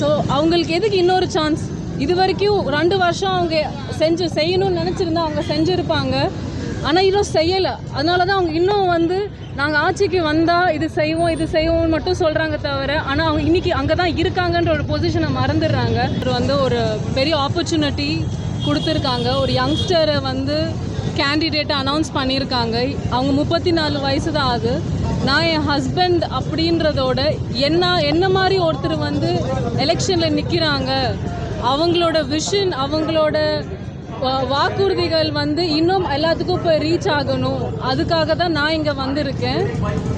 So அவங்களுக்கு எதுக்கு இன்னொரு சான்ஸ் இது வரைக்கும் ரெண்டு வருஷம் அவங்க செஞ்சு செய்யணும்னு நினச்சிருந்தா அவங்க செஞ்சுருப்பாங்க. ஆனால் இன்னும் செய்யலை. அதனால தான் அவங்க இன்னும் வந்து நாங்கள் ஆட்சிக்கு வந்தால் இது செய்வோம் இது செய்வோம்னு மட்டும் சொல்கிறாங்க தவிர ஆனால் அவங்க இன்றைக்கி அங்கே தான் இருக்காங்கன்ற ஒரு பொசிஷனை மறந்துடுறாங்க. இது வந்து ஒரு பெரிய ஆப்பர்ச்சுனிட்டி கொடுத்துருக்காங்க. ஒரு யங்ஸ்டரை வந்து கேண்டிடேட்டை அனௌன்ஸ் பண்ணியிருக்காங்க. அவங்க முப்பத்தி நாலு வயசு தான் ஆகுது நான் என் ஹஸ்பண்ட் அப்படின்றதோட என்ன என்ன மாதிரி ஒருத்தர் வந்து எலெக்ஷனில் நிற்கிறாங்க அவங்களோட விஷன் அவங்களோட வாக்குறுதிகள் வந்து இன்னும் எல்லாத்துக்கும் இப்போ ரீச் ஆகணும். அதுக்காக தான் நான் இங்கே வந்திருக்கேன்.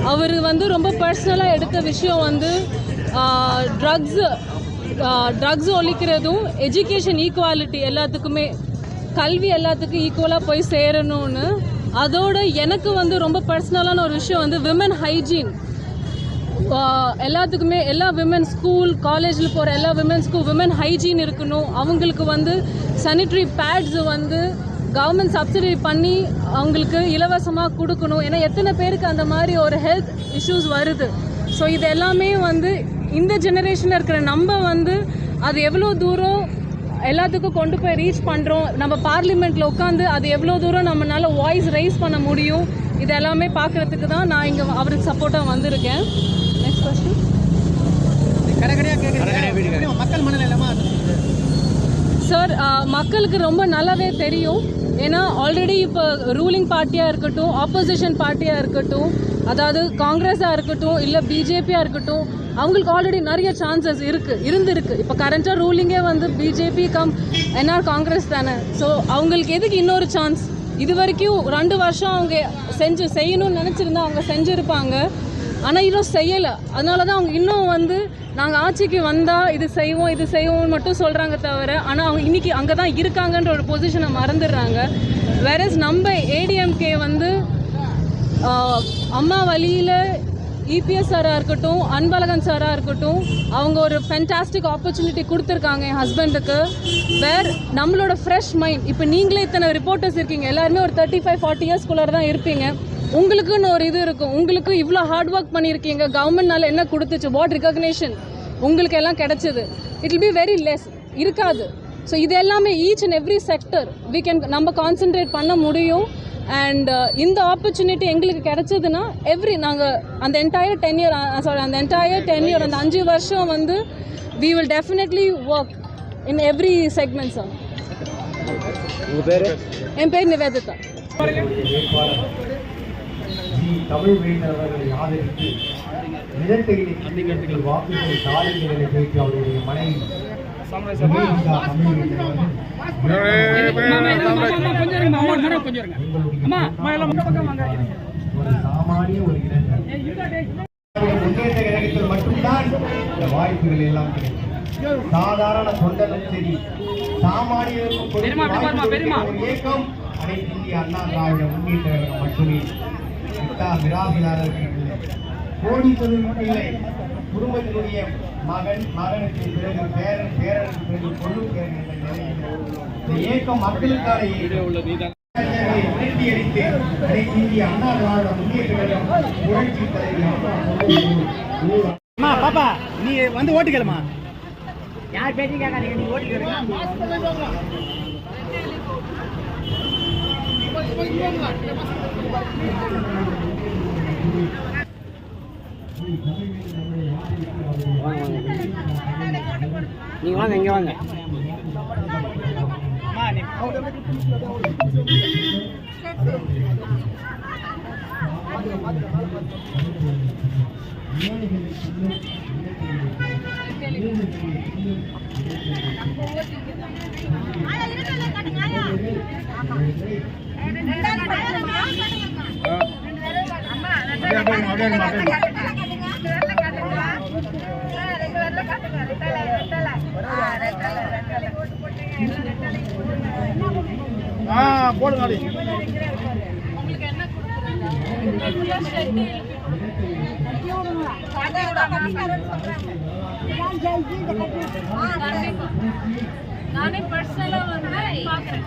அவர் வந்து ரொம்ப பர்சனலாக எடுத்த விஷயம் வந்து ட்ரக்ஸு ட்ரக்ஸ் ஒழிக்கிறதும் எஜுகேஷன் ஈக்குவாலிட்டி எல்லாத்துக்குமே கல்வி எல்லாத்துக்கும் ஈக்குவலாக போய் சேரணும்னு அதோடு எனக்கு வந்து ரொம்ப பர்சனலான ஒரு விஷயம் வந்து விமன் ஹைஜீன் எல்லாத்துக்குமே எல்லா விமன் ஸ்கூல் காலேஜில் போகிற எல்லா விமன்ஸ்க்கும் விமன் ஹைஜீன் இருக்கணும். அவங்களுக்கு வந்து சானிட்ரி பேட்ஸ் வந்து கவர்மெண்ட் சப்சிடி பண்ணி அவங்களுக்கு இலவசமாக கொடுக்கணும். ஏன்னா எத்தனை பேருக்கு அந்த மாதிரி ஒரு ஹெல்த் இஷ்யூஸ் வருது. ஸோ இது எல்லாமே வந்து இந்த ஜெனரேஷனில் இருக்கிற நம்ம வந்து அது எவ்வளோ தூரம் எல்லாத்துக்கும் கொண்டு போய் ரீச் பண்ணுறோம் நம்ம பார்லிமெண்ட்டில் உட்காந்து அது எவ்வளோ தூரம் நம்மளால வாய்ஸ் ரைஸ் பண்ண முடியும் இது எல்லாமே பார்க்குறதுக்கு தான் நான் இங்கே அவருக்கு சப்போர்ட்டாக வந்திருக்கேன். நெக்ஸ்ட் கொஸ்டின் மக்கள் மனநிலைமா சார் மக்களுக்கு ரொம்ப நல்லாவே தெரியும். ஏன்னா ஆல்ரெடி இப்போ ரூலிங் பார்ட்டியாக இருக்கட்டும் ஆப்போசிஷன் பார்ட்டியாக இருக்கட்டும் அதாவது காங்கிரஸாக இருக்கட்டும் இல்லை பிஜேபியாக இருக்கட்டும் அவங்களுக்கு ஆல்ரெடி நிறைய சான்சஸ் இருக்குது இருந்திருக்கு. இப்போ கரண்ட்டாக ரூலிங்கே வந்து பிஜேபி கம் என்ஆர் காங்கிரஸ் தானே. ஸோ அவங்களுக்கு எதுக்கு இன்னொரு சான்ஸ் இது வரைக்கும் ரெண்டு வருஷம் அவங்க செஞ்சு செய்யணும்னு நினச்சிருந்தா அவங்க செஞ்சுருப்பாங்க. ஆனால் இன்னும் செய்யலை. அதனால தான் அவங்க இன்னும் வந்து நாங்கள் ஆட்சிக்கு வந்தால் இது செய்வோம் இது செய்வோம்னு மட்டும் சொல்கிறாங்க தவிர ஆனால் அவங்க இன்றைக்கி அங்கே தான் இருக்காங்கன்ற ஒரு பொசிஷனை மறந்துடுறாங்க. வேறஸ் நம்ம ஏடிஎம்கே வந்து அம்மா வழியில் இபிஎஸ் சாராக இருக்கட்டும் அன்பழகன் சாராக இருக்கட்டும் அவங்க ஒரு ஃபென்டாஸ்டிக் ஆப்பர்ச்சுனிட்டி கொடுத்துருக்காங்க என் ஹஸ்பண்டுக்கு வேர் நம்மளோட ஃப்ரெஷ் மைண்ட் இப்போ நீங்களே இத்தனை ரிப்போர்ட்டர்ஸ் இருக்கீங்க எல்லாருமே ஒரு தேர்ட்டி ஃபைவ் ஃபார்ட்டி இயர்ஸ்குள்ளார தான் இருப்பீங்க. உங்களுக்குன்னு ஒரு இது இருக்கும். உங்களுக்கு இவ்வளோ ஹார்ட் ஒர்க் பண்ணியிருக்கீங்க கவர்மெண்ட்னால என்ன கொடுத்துச்சு வாட் ரிகக்னேஷன் உங்களுக்கு எல்லாம் கிடைச்சது. It will be very less இருக்காது. ஸோ இது எல்லாமே each and every sector we can நம்ம கான்சென்ட்ரேட் பண்ண முடியும். அண்ட் இந்த ஆப்பர்ச்சுனிட்டி எங்களுக்கு கிடைச்சதுன்னா எவ்ரி நாங்கள் அந்த என்டையர் டென் இயர் சாரி அந்த என்டையர் டென் இயர் அந்த அஞ்சு வருஷம் வந்து we will definitely work in every segment sir என் பேர் நிவேதிதா. தமிழ் வேந்தவர்களை ஆதரித்து வாக்குகளை அவருடைய மட்டும்தான் இந்த வாய்ப்புகள் எல்லாம் கிடைக்கும். சாதாரண தொண்டனும் சரி. சாமானியருக்கும் இயக்கம் அனைத்து இந்திய அண்ணா திராவிட முன்னேற்ற மட்டுமே. விட்டா விராசினார்கள் கோடீஸ்வரருக்கு இல்லை. குடும்பத்தினுடைய மகன் மகனுக்கு பிறகு பேரன் பேரனுக்கு பிறகு பொண்ணு பேரன் என்ற நிலையில் இந்த இயக்கம் மக்களுக்கான அனைத்து இந்திய அண்ணா திராவிட முன்னேற்ற கழகம் புரட்சி பாப்பா நீ வந்து ஓட்டு கேளுமா? யார் பேட்டி கேட்காதீங்க நீ ஓட்டு கேளுங்க. நீங்கள் வாங்க இங்கே வாங்க அம்மா நீ ஆ போடுங்க அது நானே பர்சனலாக வந்து பார்க்குறேன்.